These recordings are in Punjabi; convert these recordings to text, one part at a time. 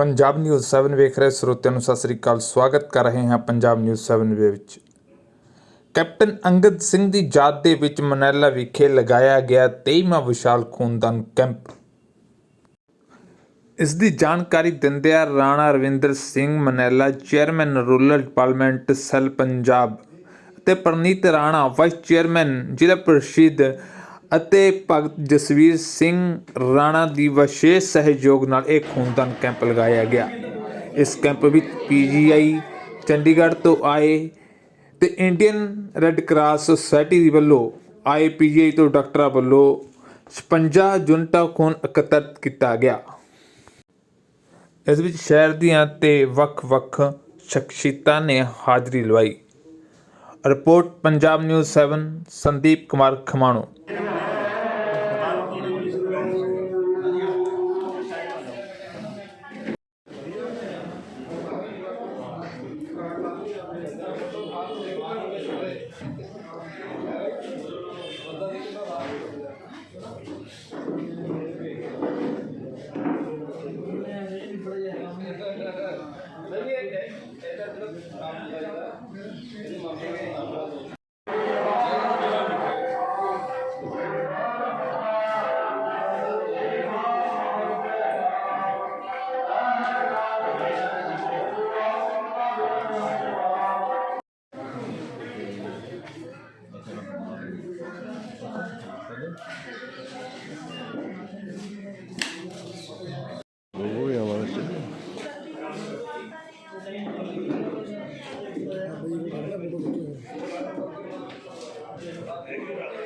ਪੰਜਾਬ ਨਿਊਜ਼ 7 ਵੇਖ ਰਹੇ ਸਰੋਤਿਆਂ ਨੂੰ ਸਤਿ ਸ੍ਰੀ ਅਕਾਲ, ਸਵਾਗਤ ਕਰ ਰਹੇ ਹਾਂ ਪੰਜਾਬ ਨਿਊਜ਼ 7 ਦੇ ਵਿੱਚ। ਕੈਪਟਨ ਅੰਗਦ ਸਿੰਘ ਦੀ ਯਾਦ ਦੇ ਵਿੱਚ ਮਨੈਲਾ ਵਿਖੇ ਲਗਾਇਆ ਗਿਆ 23ਵਾਂ ਵਿਸ਼ਾਲ ਖੂਨਦਾਨ ਕੈਂਪ। ਇਸ ਦੀ ਜਾਣਕਾਰੀ ਦਿੰਦਿਆਂ Rana Ravinder Singh Manaila, chairman rural development cell Punjab ਅਤੇ ਪ੍ਰਨੀਤ ਰਾਣਾ, ਵਾਈਸ ਚੇਅਰਮੈਨ ਜ਼ਿਲ੍ਹਾ ਪ੍ਰੀਸ਼ਦ ਅਤੇ ਭਗਤ ਜਸਵੀਰ ਸਿੰਘ ਰਾਣਾ ਦੀ ਵਿਸ਼ੇਸ਼ ਸਹਿਯੋਗ ਨਾਲ ਇਹ ਖੂਨਦਾਨ ਕੈਂਪ ਲਗਾਇਆ ਗਿਆ। ਇਸ ਕੈਂਪ ਵਿੱਚ ਪੀਜੀਆਈ ਚੰਡੀਗੜ੍ਹ ਤੋਂ ਆਏ ਤੇ ਇੰਡੀਅਨ ਰੈੱਡ ਕਰਾਸ ਸੁਸਾਇਟੀ ਦੀ ਵੱਲੋਂ ਆਏ ਪੀਜੀਆਈ ਤੋਂ ਡਾਕਟਰਾਂ ਵੱਲੋਂ 56 ਯੂਨਿਟਾਂ ਖੂਨ ਇਕੱਤਰ ਕੀਤਾ ਗਿਆ। ਇਸ ਵਿੱਚ ਸ਼ਹਿਰ ਦੀਆਂ ਤੇ ਵੱਖ-ਵੱਖ ਸ਼ਖਸੀਅਤਾਂ ਨੇ ਹਾਜ਼ਰੀ ਲਵਾਈ। Report, Punjab news 7 Sandeep Kumar Khamano. ਇਹ ਤਾਂ ਕੰਮ ਕਰਦਾ ਇਹ ਮਾਮਲੇ ਦਾ ਹਾਂ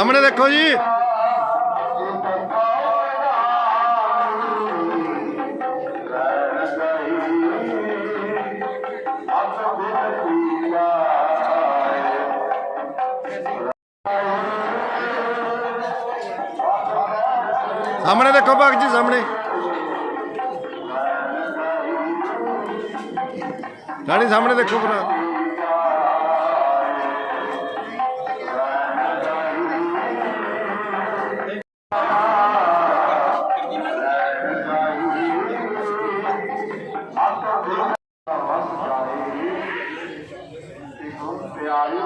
ਸਾਹਮਣੇ ਦੇਖੋ ਜੀ। ਸਾਹਮਣੇ ਦੇਖੋ ਭਗਤ ਜੀ ਸਾਹਮਣੇ। ਗਾੜੀ ਸਾਹਮਣੇ ਦੇਖੋ ਭਰਾ। प्यारी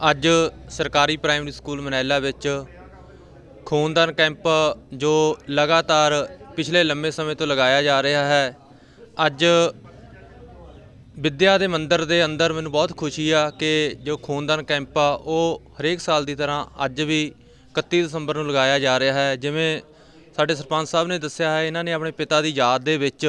ਅੱਜ ਸਰਕਾਰੀ ਪ੍ਰਾਇਮਰੀ ਸਕੂਲ ਮਨੈਲਾ ਵਿੱਚ ਖੂਨਦਾਨ ਕੈਂਪ ਜੋ ਲਗਾਤਾਰ ਪਿਛਲੇ ਲੰਮੇ ਸਮੇਂ ਤੋਂ ਲਗਾਇਆ ਜਾ ਰਿਹਾ ਹੈ, ਅੱਜ ਵਿਦਿਆ ਦੇ ਮੰਦਰ ਦੇ ਅੰਦਰ ਮੈਨੂੰ ਬਹੁਤ ਖੁਸ਼ੀ ਆ ਕਿ ਜੋ ਖੂਨਦਾਨ ਕੈਂਪ ਆ, ਉਹ ਹਰੇਕ ਸਾਲ ਦੀ ਤਰ੍ਹਾਂ ਅੱਜ ਵੀ 31 ਦਸੰਬਰ ਨੂੰ ਲਗਾਇਆ ਜਾ ਰਿਹਾ ਹੈ। ਜਿਵੇਂ ਸਾਡੇ ਸਰਪੰਚ ਸਾਹਿਬ ਨੇ ਦੱਸਿਆ ਹੈ, ਇਹਨਾਂ ਨੇ ਆਪਣੇ ਪਿਤਾ ਦੀ ਯਾਦ ਦੇ ਵਿੱਚ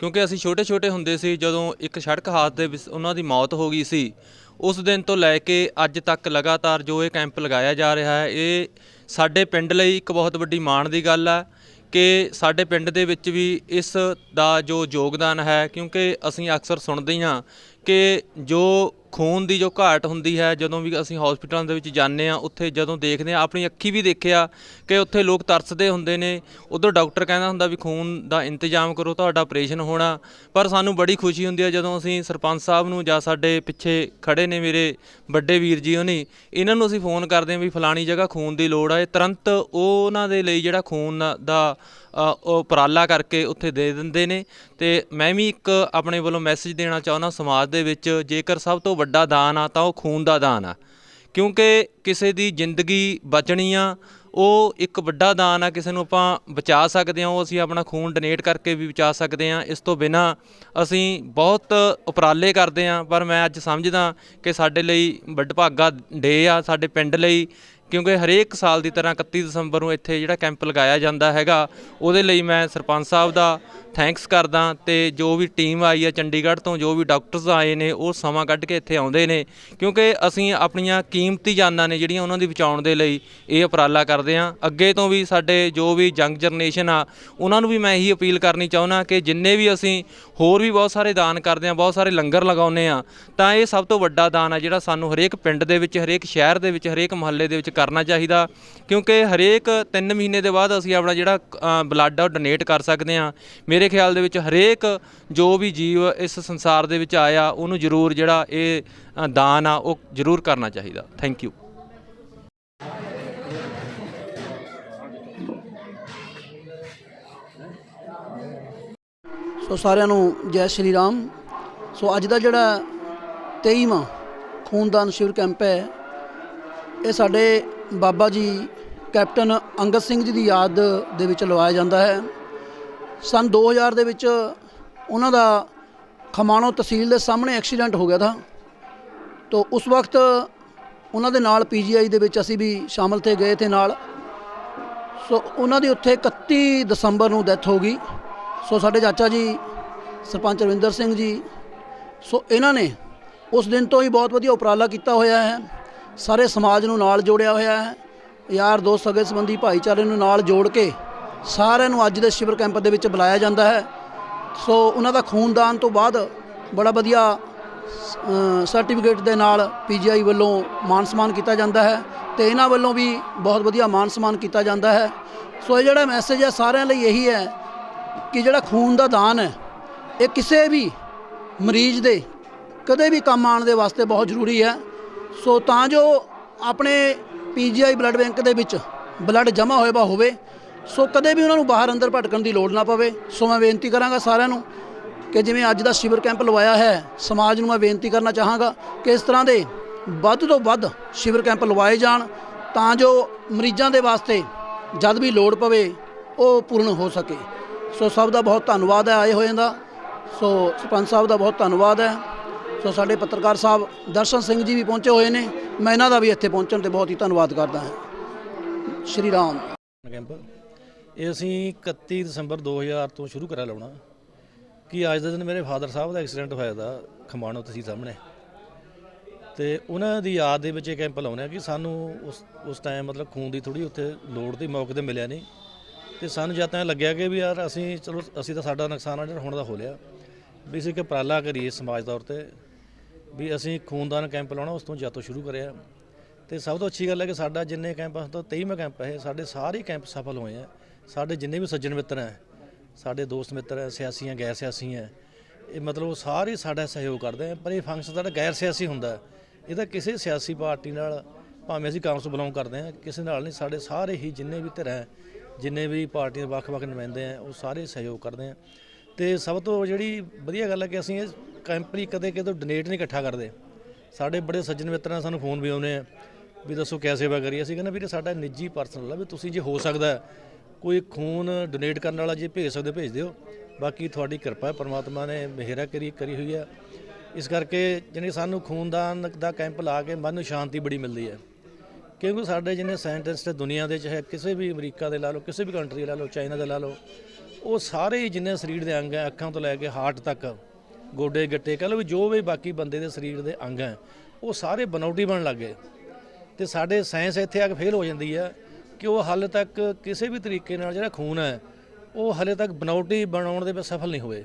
ਕਿਉਂਕਿ ਅਸੀਂ ਛੋਟੇ-ਛੋਟੇ ਹੁੰਦੇ ਸੀ, ਜਦੋਂ ਇੱਕ ਸੜਕ ਹਾਦਸੇ ਦੇ ਵਿੱਚ ਉਹਨਾਂ ਦੀ ਮੌਤ ਹੋ ਗਈ ਸੀ, ਉਸ ਦਿਨ ਤੋਂ ਲੈ ਕੇ ਅੱਜ ਤੱਕ ਲਗਾਤਾਰ ਜੋ ਇਹ ਕੈਂਪ ਲਗਾਇਆ ਜਾ ਰਿਹਾ ਹੈ, ਇਹ ਸਾਡੇ ਪਿੰਡ ਲਈ ਇੱਕ ਬਹੁਤ ਵੱਡੀ ਮਾਣ ਦੀ ਗੱਲ ਹੈ ਕਿ ਸਾਡੇ ਪਿੰਡ ਦੇ ਵਿੱਚ ਵੀ ਇਸ ਦਾ ਜੋ ਯੋਗਦਾਨ ਹੈ, ਕਿਉਂਕਿ ਅਸੀਂ ਅਕਸਰ ਸੁਣਦੇ ਹੀ ਹਾਂ ਕਿ ਜੋ ਖੂਨ ਦੀ ਜੋ ਘਾਟ ਹੁੰਦੀ ਹੈ, ਜਦੋਂ ਵੀ ਅਸੀਂ ਹਸਪੀਟਲਾਂ ਦੇ ਵਿੱਚ ਜਾਂਦੇ ਆ ਉੱਥੇ ਜਦੋਂ ਦੇਖਦੇ ਆ ਆਪਣੀ ਅੱਖੀ ਵੀ ਦੇਖਿਆ ਕਿ ਉੱਥੇ ਲੋਕ ਤਰਸਦੇ ਹੁੰਦੇ ਨੇ, ਉਧਰ ਡਾਕਟਰ ਕਹਿੰਦਾ ਹੁੰਦਾ ਵੀ ਖੂਨ ਦਾ ਇੰਤਜ਼ਾਮ ਕਰੋ, ਤੁਹਾਡਾ ਆਪਰੇਸ਼ਨ ਹੋਣਾ। ਪਰ ਸਾਨੂੰ ਬੜੀ ਖੁਸ਼ੀ ਹੁੰਦੀ ਹੈ ਜਦੋਂ ਅਸੀਂ ਸਰਪੰਚ ਸਾਹਿਬ ਨੂੰ ਜਾਂ ਸਾਡੇ ਪਿੱਛੇ ਖੜੇ ਨੇ ਮੇਰੇ ਵੱਡੇ ਵੀਰ ਜੀ, ਉਹਨੇ, ਇਹਨਾਂ ਨੂੰ ਅਸੀਂ ਫੋਨ ਕਰਦੇ ਹਾਂ ਵੀ ਫਲਾਣੀ ਜਗ੍ਹਾ ਖੂਨ ਦੀ ਲੋੜ ਹੈ ਤੁਰੰਤ ਉਹ ਉਹਨਾਂ ਦੇ ਲਈ ਜਿਹੜਾ ਖੂਨ ਦਾ ਉਹ ਉਪਰਾਲਾ ਕਰਕੇ ਉੱਥੇ ਦੇ ਦਿੰਦੇ ਨੇ। ਤੇ ਮੈਂ ਵੀ ਇੱਕ ਆਪਣੇ ਵੱਲੋਂ ਮੈਸੇਜ ਦੇਣਾ ਚਾਹੁੰਦਾ, ਸਮਾਜ ਦੇ ਵਿੱਚ ਜੇਕਰ ਸਭ ਤੋਂ ਵੱਡਾ ਦਾਨ ਆ, ਤਾਂ ਉਹ ਖੂਨ ਦਾ ਦਾਨ ਆ। ਕਿਉਂਕਿ ਕਿਸੇ ਦੀ ਜ਼ਿੰਦਗੀ ਬਚਣੀ ਆ, ਉਹ ਇੱਕ ਵੱਡਾ ਦਾਨ ਆ, ਕਿਸੇ ਨੂੰ ਆਪਾਂ ਬਚਾ ਸਕਦੇ ਹਾਂ ਉਹ ਅਸੀਂ ਆਪਣਾ ਖੂਨ ਡੋਨੇਟ ਕਰਕੇ ਵੀ ਬਚਾ ਸਕਦੇ ਹਾਂ ਇਸ ਤੋਂ ਬਿਨਾ ਅਸੀਂ ਬਹੁਤ ਉਪਰਾਲੇ ਕਰਦੇ ਹਾਂ ਪਰ ਮੈਂ ਅੱਜ ਸਮਝਦਾ ਕਿ ਸਾਡੇ ਲਈ ਵੱਡਭਾਗਾ ਡੇ ਆ, ਸਾਡੇ ਪਿੰਡ ਲਈ ਕਿਉਂਕਿ ਹਰੇਕ ਸਾਲ ਦੀ ਤਰ੍ਹਾਂ 31 ਦਸੰਬਰ ਨੂੰ ਇੱਥੇ ਜਿਹੜਾ ਕੈਂਪ ਲਗਾਇਆ ਜਾਂਦਾ ਹੈਗਾ, ਉਹਦੇ ਲਈ ਮੈਂ ਸਰਪੰਚ ਸਾਹਿਬ ਦਾ ਥੈਂਕਸ ਕਰਦਾ ਤੇ ਜੋ ਵੀ ਟੀਮ ਆਈ ਹੈ ਚੰਡੀਗੜ੍ਹ ਤੋਂ, ਜੋ ਵੀ ਡਾਕਟਰਸ ਆਏ ਨੇ, ਉਹ ਸਮਾਂ ਕੱਢ ਕੇ ਇੱਥੇ ਆਉਂਦੇ ਨੇ। ਕਿਉਂਕਿ ਅਸੀਂ ਆਪਣੀਆਂ ਕੀਮਤੀ ਜਾਨਾਂ ਨੇ ਜਿਹੜੀਆਂ ਉਹਨਾਂ ਦੀ ਬਚਾਉਣ ਦੇ ਲਈ ਇਹ ਉਪਰਾਲਾ ਕਰਦੇ ਹਾਂ। ਅੱਗੇ ਤੋਂ ਵੀ ਸਾਡੇ ਜੋ ਵੀ ਯੰਗ ਜਨਰੇਸ਼ਨ ਆ, ਉਹਨਾਂ ਨੂੰ ਵੀ ਮੈਂ ਇਹੀ ਅਪੀਲ ਕਰਨੀ ਚਾਹੁੰਦਾ ਕਿ ਜਿੰਨੇ ਵੀ ਅਸੀਂ ਹੋਰ ਵੀ ਬਹੁਤ ਸਾਰੇ ਦਾਨ ਕਰਦੇ ਹਾਂ, ਬਹੁਤ ਸਾਰੇ ਲੰਗਰ ਲਗਾਉਂਦੇ ਆ ਤਾਂ ਇਹ ਸਭ ਤੋਂ ਵੱਡਾ ਦਾਨ ਆ ਜਿਹੜਾ ਸਾਨੂੰ ਹਰੇਕ ਪਿੰਡ ਦੇ ਵਿੱਚ, ਹਰੇਕ ਸ਼ਹਿਰ ਦੇ ਵਿੱਚ, ਹਰੇਕ ਮੁਹੱਲੇ ਦੇ ਵਿੱਚ ਕਰਨਾ ਚਾਹੀਦਾ, ਕਿਉਂਕਿ ਹਰੇਕ 3 ਮਹੀਨੇ ਦੇ ਬਾਅਦ ਅਸੀਂ ਆਪਣਾ ਜਿਹੜਾ ਬਲੱਡ ਆ ਉਹ ਡੋਨੇਟ ਕਰ ਸਕਦੇ ਆ ਮੇਰੇ ਖਿਆਲ ਦੇ ਵਿੱਚ ਹਰੇਕ ਜੋ ਵੀ ਜੀਵ ਇਸ ਸੰਸਾਰ ਦੇ ਵਿੱਚ ਆਇਆ, ਉਹਨੂੰ ਜ਼ਰੂਰ ਜਿਹੜਾ ਇਹ ਦਾਨ ਆ, ਉਹ ਜ਼ਰੂਰ ਕਰਨਾ ਚਾਹੀਦਾ। ਥੈਂਕ ਯੂ ਸੋ ਸਾਰਿਆਂ ਨੂੰ ਜੈ ਸ਼੍ਰੀ ਰਾਮ। ਸੋ ਅੱਜ ਦਾ ਜਿਹੜਾ 23ਵਾਂ ਖੂਨਦਾਨ ਸ਼ਿਵਰ ਕੈਂਪ ਹੈ ਇਹ ਸਾਡੇ ਬਾਬਾ ਜੀ ਕੈਪਟਨ ਅੰਗਦ ਸਿੰਘ ਜੀ ਦੀ ਯਾਦ ਦੇ ਵਿੱਚ ਲਵਾਇਆ ਜਾਂਦਾ ਹੈ। ਸਨ 2000 ਦੇ ਵਿੱਚ ਉਹਨਾਂ ਦਾ ਖਮਾਣੋ ਤਹਿਸੀਲ ਦੇ ਸਾਹਮਣੇ ਐਕਸੀਡੈਂਟ ਹੋ ਗਿਆ ਥਾ। ਤੋ ਉਸ ਵਕਤ ਉਹਨਾਂ ਦੇ ਨਾਲ ਪੀਜੀਆਈ ਦੇ ਵਿੱਚ ਅਸੀਂ ਵੀ ਸ਼ਾਮਲ 'ਤੇ ਗਏ ਥੇ ਨਾਲ। ਸੋ ਉਹਨਾਂ ਦੀ ਉੱਥੇ 31 ਦਸੰਬਰ ਨੂੰ ਡੈਥ ਹੋ ਗਈ। ਸੋ ਸਾਡੇ ਚਾਚਾ ਜੀ ਸਰਪੰਚ ਰਵਿੰਦਰ ਸਿੰਘ ਜੀ, ਸੋ ਇਹਨਾਂ ਨੇ ਉਸ ਦਿਨ ਤੋਂ ਹੀ ਬਹੁਤ ਵਧੀਆ ਉਪਰਾਲਾ ਕੀਤਾ ਹੋਇਆ ਹੈ। ਸਾਰੇ ਸਮਾਜ ਨੂੰ ਨਾਲ ਜੋੜਿਆ ਹੋਇਆ ਹੈ। ਯਾਰ ਦੋਸਤ, ਸਗੇ ਸੰਬੰਧੀ, ਭਾਈਚਾਰੇ ਨੂੰ ਨਾਲ ਜੋੜ ਕੇ ਸਾਰਿਆਂ ਨੂੰ ਅੱਜ ਦੇ ਸ਼ਿਵਰ ਕੈਂਪ ਦੇ ਵਿੱਚ ਬੁਲਾਇਆ ਜਾਂਦਾ ਹੈ। ਸੋ ਉਹਨਾਂ ਦਾ ਖੂਨਦਾਨ ਤੋਂ ਬਾਅਦ ਬੜਾ ਵਧੀਆ ਸਰਟੀਫਿਕੇਟ ਦੇ ਨਾਲ ਪੀਜੀਆਈ ਵੱਲੋਂ ਮਾਨ ਸਨਮਾਨ ਕੀਤਾ ਜਾਂਦਾ ਹੈ ਤੇ ਇਹਨਾਂ ਵੱਲੋਂ ਵੀ ਬਹੁਤ ਵਧੀਆ ਮਾਨ ਸਨਮਾਨ ਕੀਤਾ ਜਾਂਦਾ ਹੈ। ਸੋ ਇਹ ਜਿਹੜਾ ਮੈਸੇਜ ਹੈ ਸਾਰਿਆਂ ਲਈ ਇਹੀ ਹੈ ਕਿ ਜਿਹੜਾ ਖੂਨ ਦਾ ਦਾਨ ਹੈ, ਇਹ ਕਿਸੇ ਵੀ ਮਰੀਜ਼ ਦੇ, ਕਦੇ ਵੀ ਕੰਮ ਆਉਣ ਦੇ ਵਾਸਤੇ ਬਹੁਤ ਜ਼ਰੂਰੀ ਹੈ। ਸੋ ਤਾਂ ਜੋ ਆਪਣੇ ਪੀਜੀਆਈ ਬਲੱਡ ਬੈਂਕ ਦੇ ਵਿੱਚ ਬਲੱਡ ਜਮ੍ਹਾਂ ਹੋਇਆ ਵਾ ਹੋਵੇ, ਸੋ ਕਦੇ ਵੀ ਉਹਨਾਂ ਨੂੰ ਬਾਹਰ ਅੰਦਰ ਭਟਕਣ ਦੀ ਲੋੜ ਨਾ ਪਵੇ। ਸੋ ਮੈਂ ਬੇਨਤੀ ਕਰਾਂਗਾ ਸਾਰਿਆਂ ਨੂੰ ਕਿ ਜਿਵੇਂ ਅੱਜ ਦਾ ਸ਼ਿਵਰ ਕੈਂਪ ਲਵਾਇਆ ਹੈ, ਸਮਾਜ ਨੂੰ ਮੈਂ ਬੇਨਤੀ ਕਰਨਾ ਚਾਹਾਂਗਾ ਕਿ ਇਸ ਤਰ੍ਹਾਂ ਦੇ ਵੱਧ ਤੋਂ ਵੱਧ ਸ਼ਿਵਰ ਕੈਂਪ ਲਵਾਏ ਜਾਣ, ਤਾਂ ਜੋ ਮਰੀਜ਼ਾਂ ਦੇ ਵਾਸਤੇ ਜਦ ਵੀ ਲੋੜ ਪਵੇ ਉਹ ਪੂਰਨ ਹੋ ਸਕੇ। ਸੋ ਸਭ ਦਾ ਬਹੁਤ ਧੰਨਵਾਦ ਹੈ ਆਏ ਹੋਏ ਦਾ। ਸੋ ਸਰਪੰਚ ਸਾਹਿਬ ਦਾ ਬਹੁਤ ਧੰਨਵਾਦ ਹੈ। ਸੋ ਸਾਡੇ ਪੱਤਰਕਾਰ ਸਾਹਿਬ ਦਰਸ਼ਨ ਸਿੰਘ ਜੀ ਵੀ ਪਹੁੰਚੇ ਹੋਏ ਨੇ। ਮੈਂ ਇਹਨਾਂ ਦਾ ਵੀ ਇੱਥੇ ਪਹੁੰਚਣ ਤੇ ਬਹੁਤ ਹੀ ਧੰਨਵਾਦ ਕਰਦਾ ਹਾਂ। ਸ਼੍ਰੀ ਰਾਮ। ਕੈਂਪ। ਇਹ ਅਸੀਂ 31 ਦਸੰਬਰ 2000 ਤੋਂ ਸ਼ੁਰੂ ਕਰਾ ਲਾਉਣਾ। ਕਿ ਅੱਜ ਦੇ ਦਿਨ ਮੇਰੇ ਫਾਦਰ ਸਾਹਿਬ ਦਾ ਐਕਸੀਡੈਂਟ ਹੋਇਆ ਦਾ ਖਮਾਣੋ ਤੁਸੀਂ ਸਾਹਮਣੇ। ਤੇ ਉਹਨਾਂ ਦੀ ਯਾਦ ਦੇ ਵਿੱਚ ਇਹ ਕੈਂਪ ਲਾਉਣੇ ਆ ਕਿ ਸਾਨੂੰ ਉਸ ਉਸ ਟਾਈਮ ਮਤਲਬ ਖੂਨ ਦੀ ਥੋੜੀ ਉੱਥੇ ਲੋੜ ਦੀ ਮੌਕੇ ਤੇ ਮਿਲਿਆ ਨਹੀਂ। ਤੇ ਸਾਨੂੰ ਜਦ ਤਾਂ ਲੱਗਿਆ ਕਿ ਵੀ ਯਾਰ ਅਸੀਂ ਚਲੋ, ਅਸੀਂ ਤਾਂ ਸਾਡਾ ਨੁਕਸਾਨ ਆ, ਜਿਹੜਾ ਹੁਣ ਦਾ ਹੋ ਲਿਆ। ਵੀ ਅਸੀਂ ਕਿ ਉਪਰਾਲਾ ਕਰੀਏ ਸਮਾਜ ਤੌਰ ਤੇ। ਵੀ ਅਸੀਂ ਖੂਨਦਾਨ ਕੈਂਪ ਲਾਉਣਾ ਉਸ ਤੋਂ ਜਦ ਸ਼ੁਰੂ ਕਰਿਆ। ਤੇ ਸਭ ਤੋਂ ਅੱਛੀ ਗੱਲ ਹੈ ਕਿ ਸਾਡਾ ਜਿੰਨੇ ਕੈਂਪ ਆ ਤੋਂ 23ਵਾਂ ਕੈਂਪ ਹੈ ਇਹ, ਸਾਡੇ ਸਾਰੇ ਕੈਂਪ ਸਫਲ ਹੋਏ ਆ ਸਾਡੇ ਜਿੰਨੇ ਵੀ ਸੱਜਣ ਮਿੱਤਰ ਹੈ ਸਾਡੇ ਦੋਸਤ ਮਿੱਤਰ ਹੈ ਸਿਆਸੀ ਹੈ ਗੈਰ ਸਿਆਸੀ ਹੈ ਇਹ ਮਤਲਬ ਸਾਰੇ ਸਾਡਾ ਸਹਿਯੋਗ ਕਰਦੇ ਆ ਪਰ ਇਹ ਫੰਕਸ਼ਨ ਸਾਡਾ ਗੈਰ ਸਿਆਸੀ ਹੁੰਦਾ ਇਹਦਾ ਕਿਸੇ ਸਿਆਸੀ ਪਾਰਟੀ ਨਾਲ ਭਾਵੇਂ ਅਸੀਂ ਕਾਂਗਰਸ ਬਿਲੋਂਗ ਕਰਦੇ ਹਾਂ ਕਿਸੇ ਨਾਲ ਨਹੀਂ ਸਾਡੇ ਸਾਰੇ ਹੀ ਜਿੰਨੇ ਵੀ ਧਿਰ ਹੈ, ਜਿੰਨੇ ਵੀ ਪਾਰਟੀਆਂ ਦੇ ਵੱਖ-ਵੱਖ ਨੁਮਾਇੰਦੇ ਆ ਉਹ ਸਾਰੇ ਸਹਿਯੋਗ ਕਰਦੇ ਆ ਤੇ ਸਭ ਤੋਂ ਜਿਹੜੀ ਵਧੀਆ ਗੱਲ ਹੈ ਕਿ ਅਸੀਂ ਇਹ ਕੈਂਪ ਲਈ ਕਦੇ ਕਿਤੇ ਡੋਨੇਟ ਨਹੀਂ ਇਕੱਠਾ ਕਰਦੇ। ਸਾਡੇ ਬੜੇ ਸੱਜਣ ਮਿੱਤਰਾਂ ਸਾਨੂੰ ਫੋਨ ਵੀ ਆਉਂਦੇ ਆ ਵੀ ਦੱਸੋ ਕਿਆ ਸੇਵਾ ਕਰੀਏ ਅਸੀਂ ਕਹਿੰਦੇ ਵੀਰੇ ਸਾਡਾ ਨਿੱਜੀ ਪਰਸਨਲ ਆ, ਵੀ ਤੁਸੀਂ ਜੇ ਹੋ ਸਕਦਾ ਕੋਈ ਖੂਨ ਡੋਨੇਟ ਕਰਨ ਵਾਲਾ ਜੇ ਭੇਜ ਸਕਦੇ ਭੇਜ ਦਿਓ। ਬਾਕੀ ਤੁਹਾਡੀ ਕਿਰਪਾ ਹੈ, ਪਰਮਾਤਮਾ ਨੇ ਮਿਹਰਾ ਕਰੀ ਕਰੀ ਹੋਈ ਹੈ। ਇਸ ਕਰਕੇ ਜਾਣੀ ਸਾਨੂੰ ਖੂਨਦਾਨ ਦਾ ਕੈਂਪ ਲਾ ਕੇ ਮਨ ਨੂੰ ਸ਼ਾਂਤੀ ਬੜੀ ਮਿਲਦੀ ਹੈ। ਕਿਉਂਕਿ ਸਾਡੇ ਜਿੰਨੇ ਸਾਇੰਟਿਸਟ ਦੁਨੀਆ ਦੇ, ਚਾਹੇ ਕਿਸੇ ਵੀ ਅਮਰੀਕਾ ਦੇ ਲਾ ਲਓ, ਕਿਸੇ ਵੀ ਕੰਟਰੀ ਲਾ ਲਓ, ਚਾਈਨਾ ਦੇ ਲਾ ਲਓ, ਉਹ ਸਾਰੇ ਹੀ ਜਿੰਨੇ ਸਰੀਰ ਦੇ ਅੰਗ ਹੈ, ਅੱਖਾਂ ਤੋਂ ਲੈ ਕੇ ਹਾਰਟ ਤੱਕ ਗੋਡੇ ਗੱਟੇ, ਕਹ ਲਓ ਵੀ ਜੋ ਵੀ ਬਾਕੀ ਬੰਦੇ ਦੇ ਸਰੀਰ ਦੇ ਅੰਗ ਹੈ, ਉਹ ਸਾਰੇ ਬਨਾਉਟੀ ਬਣਨ ਲੱਗੇ ਤੇ ਸਾਡੇ ਸਾਇੰਸ ਇੱਥੇ ਆ ਕੇ ਫੇਲ ਹੋ ਜਾਂਦੀ ਹੈ ਕਿ ਉਹ ਹਾਲੇ ਤੱਕ ਕਿਸੇ ਵੀ ਤਰੀਕੇ ਨਾਲ ਜਿਹੜਾ ਖੂਨ ਹੈ, ਉਹ ਹਾਲੇ ਤੱਕ ਬਨੌਟੀ ਬਣਾਉਣ ਦੇ ਵਿੱਚ ਸਫਲ ਨਹੀਂ ਹੋਏ।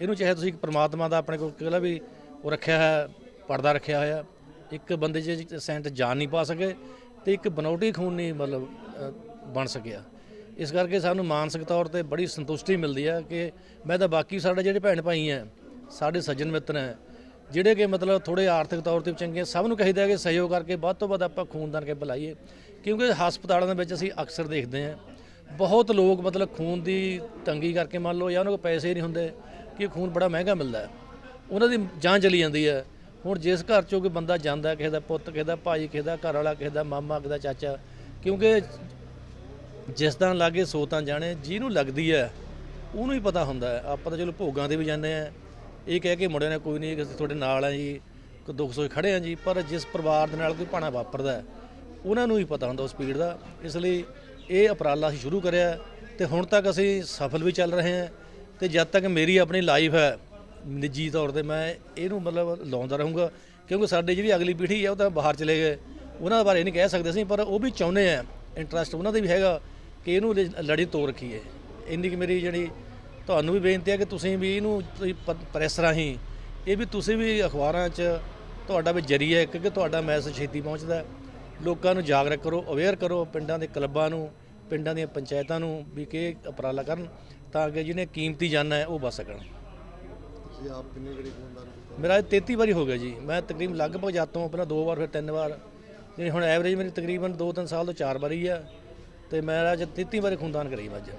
ਇਹਨੂੰ ਚਾਹੇ ਤੁਸੀਂ ਇੱਕ ਪ੍ਰਮਾਤਮਾ ਦਾ ਆਪਣੇ ਕੋਲ ਕਹਿੰਦਾ ਵੀ ਉਹ ਰੱਖਿਆ ਹੈ, ਪਰਦਾ ਰੱਖਿਆ ਹੋਇਆ, ਇੱਕ ਬੰਦੇ 'ਚ ਸੈਂਟ ਜਾਨ ਨਹੀਂ ਪਾ ਸਕੇ ਤੇ ਇੱਕ ਬਨਾਉਟੀ ਖੂਨ ਨਹੀਂ ਮਤਲਬ ਬਣ ਸਕਿਆ। ਇਸ ਕਰਕੇ ਸਾਨੂੰ ਮਾਨਸਿਕ ਤੌਰ ਤੇ ਬੜੀ ਸੰਤੁਸ਼ਟੀ ਮਿਲਦੀ ਹੈ ਕਿ ਮੈਂ ਤਾਂ ਬਾਕੀ ਸਾਡੇ ਜਿਹੜੇ ਭੈਣ ਭਾਈ ਹੈ ਸਾਡੇ ਸੱਜਣ ਮਿੱਤਰ ਹੈ, ਜਿਹੜੇ ਕਿ ਮਤਲਬ ਥੋੜੇ ਆਰਥਿਕ ਤੌਰ ਤੇ ਚੰਗੇ ਸਭ ਨੂੰ ਕਹੀਦਾ ਕਿ ਸਹਿਯੋਗ ਕਰਕੇ ਵੱਧ ਤੋਂ ਵੱਧ ਆਪਾਂ ਖੂਨਦਾਨ ਕੇ ਬੁਲਾਈਏ। ਕਿਉਂਕਿ ਹਸਪਤਾਲਾਂ ਦੇ ਵਿੱਚ ਅਸੀਂ ਅਕਸਰ ਦੇਖਦੇ ਹਾਂ, ਬਹੁਤ ਲੋਕ ਮਤਲਬ ਖੂਨ ਦੀ ਤੰਗੀ ਕਰਕੇ ਮੰਨ ਲਓ ਜਾਂ ਉਹਨਾਂ ਕੋਲ ਪੈਸੇ ਹੀ ਨਹੀਂ ਹੁੰਦੇ ਕਿ ਖੂਨ ਬੜਾ ਮਹਿੰਗਾ ਮਿਲਦਾ ਹੈ। ਉਹਨਾਂ ਦੀ ਜਾਨ ਚਲੀ ਜਾਂਦੀ ਹੈ। ਹੁਣ ਜਿਸ ਘਰ ਚੋਂ ਕੋਈ ਬੰਦਾ ਜਾਂਦਾ ਕਿਸੇ ਦਾ ਪੁੱਤ, ਕਿਸੇ ਦਾ ਭਾਈ, ਕਿਸੇ ਦਾ ਘਰ ਵਾਲਾ ਕਿਸੇ ਦਾ ਮਾਮਾ, ਕਿਸੇ ਦਾ ਚਾਚਾ, ਕਿਉਂਕਿ ਜਿਸ ਦਾ ਲਾਗੇ ਸੋ ਤਾਂ ਜਾਣੇ, ਜਿਹਨੂੰ ਲੱਗਦੀ ਹੈ, ਉਹਨੂੰ ਹੀ ਪਤਾ ਹੁੰਦਾ ਆਪਾਂ ਤਾਂ ਚਲੋ ਭੋਗਾਂ ਤੇ ਵੀ ਜਾਂਦੇ ਆ ਇਹ ਕਹਿ ਕੇ ਮੁੰਡੇ ਨੇ ਕੋਈ ਨਹੀਂ ਅਸੀਂ ਤੁਹਾਡੇ ਨਾਲ ਆ ਜੀ ਕੋਈ ਦੁੱਖ ਸੋਚ ਖੜੇ ਆ ਜੀ ਪਰ ਜਿਸ ਪਰਿਵਾਰ ਦੇ ਨਾਲ ਕੋਈ ਭਾਣਾ ਵਾਪਰਦਾ ਹੈ, ਉਹਨਾਂ ਨੂੰ ਹੀ ਪਤਾ ਹੁੰਦਾ ਉਸ ਪੀੜ ਦਾ। ਇਸ ਲਈ ਇਹ ਉਪਰਾਲਾ ਅਸੀਂ ਸ਼ੁਰੂ ਕਰਿਆ ਤੇ ਹੁਣ ਤੱਕ ਅਸੀਂ ਸਫਲ ਵੀ ਚੱਲ ਰਹੇ ਹਾਂ ਤੇ ਜਦ ਤੱਕ ਮੇਰੀ ਆਪਣੀ ਲਾਈਫ ਹੈ ਨਿੱਜੀ ਤੌਰ ਤੇ ਮੈਂ ਇਹਨੂੰ ਮਤਲਬ ਲਾਉਂਦਾ ਰਹੂੰਗਾ ਕਿਉਂਕਿ ਸਾਡੇ ਜਿਹੜੀ ਅਗਲੀ ਪੀੜ੍ਹੀ ਹੈ ਉਹ ਤਾਂ ਬਾਹਰ ਚਲੇ ਗਏ। ਉਹਨਾਂ ਬਾਰੇ ਨਹੀਂ ਕਹਿ ਸਕਦੇ ਅਸੀਂ ਪਰ ਉਹ ਵੀ ਚਾਹੁੰਦੇ ਆ ਇੰਟਰਸਟ ਉਹਨਾਂ ਦਾ ਵੀ ਹੈਗਾ ਕਿ ਇਹਨੂੰ ਲ- ਲੜੀ ਤੋਰ ਰੱਖੀਏ। ਇੰਨੀ ਕਿ ਮੇਰੀ ਜਿਹੜੀ ਤੁਹਾਨੂੰ ਵੀ ਬੇਨਤੀ ਹੈ ਕਿ ਤੁਸੀਂ ਵੀ ਇਹਨੂੰ ਤੁਸੀਂ ਪ- ਪ੍ਰੈਸ ਰਾਹੀਂ ਇਹ ਵੀ ਤੁਸੀਂ ਵੀ ਅਖਬਾਰਾਂ 'ਚ ਤੁਹਾਡਾ ਵੀ ਜਰੀਆ ਹੈ ਕਿਉਂਕਿ ਤੁਹਾਡਾ ਮੈਸੇਜ ਛੇਤੀ ਪਹੁੰਚਦਾ ਹੈ। ਲੋਕਾਂ ਨੂੰ ਜਾਗਰੂਕ ਕਰੋ ਅਵੇਅਰ ਕਰੋ ਪਿੰਡਾਂ ਦੇ ਕਲੱਬਾਂ ਨੂੰ ਪਿੰਡਾਂ ਦੀਆਂ ਪੰਚਾਇਤਾਂ ਨੂੰ ਵੀ ਕਿ ਇਹ ਉਪਰਾਲਾ ਕਰਨ ਤਾਂ ਕਿ ਜਿਹਨੇ ਕੀਮਤੀ ਜਾਨਾਂ ਹੈ ਉਹ ਬਚ ਸਕਣ। ਤੁਸੀਂ ਆਪ ਕਿੰਨੇ ਵਾਰੀ ਖੂਨਦਾਨ ਕੀਤਾ ਮੇਰਾ ਇਹ 33 ਵਾਰੀ ਹੋ ਗਿਆ ਜੀ। ਮੈਂ ਤਕਰੀਬਨ ਲਗਭਗ ਜਾਤੋਂ ਪਹਿਲਾਂ ਦੋ ਵਾਰ ਫਿਰ ਤਿੰਨ ਵਾਰ। ਜਿਹੜੀ ਹੁਣ ਐਵਰੇਜ ਮੇਰੀ ਤਕਰੀਬਨ 2-3 ਸਾਲ ਤੋਂ ਚਾਰ ਵਾਰੀ ਆ ਤੇ ਮੈਂ ਅੱਜ 33 ਵਾਰੀ ਖੂਨਦਾਨ ਕਰੀ ਮੈਂ ਅੱਜ।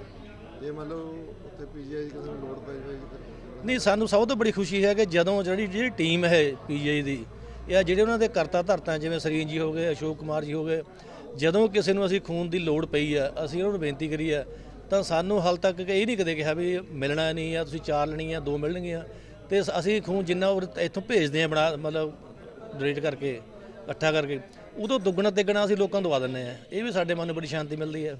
ਜੇ ਮੰਨ ਲਓ ਉੱਥੇ ਪੀਜੀਆਈ ਕਿਸੇ ਨੂੰ ਲੋੜ ਪੈ ਜਾਵੇ ਫਿਰ ਨਹੀਂ, ਸਾਨੂੰ ਸਭ ਤੋਂ ਬੜੀ ਖੁਸ਼ੀ ਹੈ ਕਿ ਜਦੋਂ ਜਿਹੜੀ ਜਿਹੜੀ ਟੀਮ ਹੈ ਪੀਜੀਆਈ ਦੀ, ਇਹ ਜਿਹੜੇ ਉਹਨਾਂ ਦੇ ਕਰਤਾ ਧਰਤਾ, ਜਿਵੇਂ ਸਰੀਨ ਜੀ ਹੋ ਗਏ, ਅਸ਼ੋਕ ਕੁਮਾਰ ਜੀ ਹੋ ਗਏ, ਜਦੋਂ ਕਿਸੇ ਨੂੰ ਅਸੀਂ ਖੂਨ ਦੀ ਲੋੜ ਪਈ ਆ ਅਸੀਂ ਉਹਨਾਂ ਨੂੰ ਬੇਨਤੀ ਕਰੀ ਆ ਤਾਂ ਸਾਨੂੰ ਹਾਲ ਤੱਕ ਇਹ ਨਹੀਂ ਕਦੇ ਕਿਹਾ ਵੀ ਮਿਲਣਾ ਨਹੀਂ ਆ, ਤੁਸੀਂ ਚਾਰ ਲੈਣੀ ਆ, ਦੋ ਮਿਲਣਗੀਆਂ, ਤੇ ਅਸੀਂ ਖੂਨ ਜਿੰਨਾ ਉਹ ਇੱਥੋਂ ਭੇਜਦੇ ਆ ਬਣਾ ਮਤਲਬ ਡੋਨੇਟ ਕਰਕੇ, ਇਕੱਠਾ ਕਰਕੇ, ਉਦੋਂ ਦੁੱਗਣਾ ਤਿੱਗਣਾ ਅਸੀਂ ਲੋਕਾਂ ਨੂੰ ਦਵਾ ਦਿੰਦੇ ਆ ਇਹ ਵੀ ਸਾਡੇ ਮਨ ਨੂੰ ਬੜੀ ਸ਼ਾਂਤੀ ਮਿਲਦੀ ਹੈ।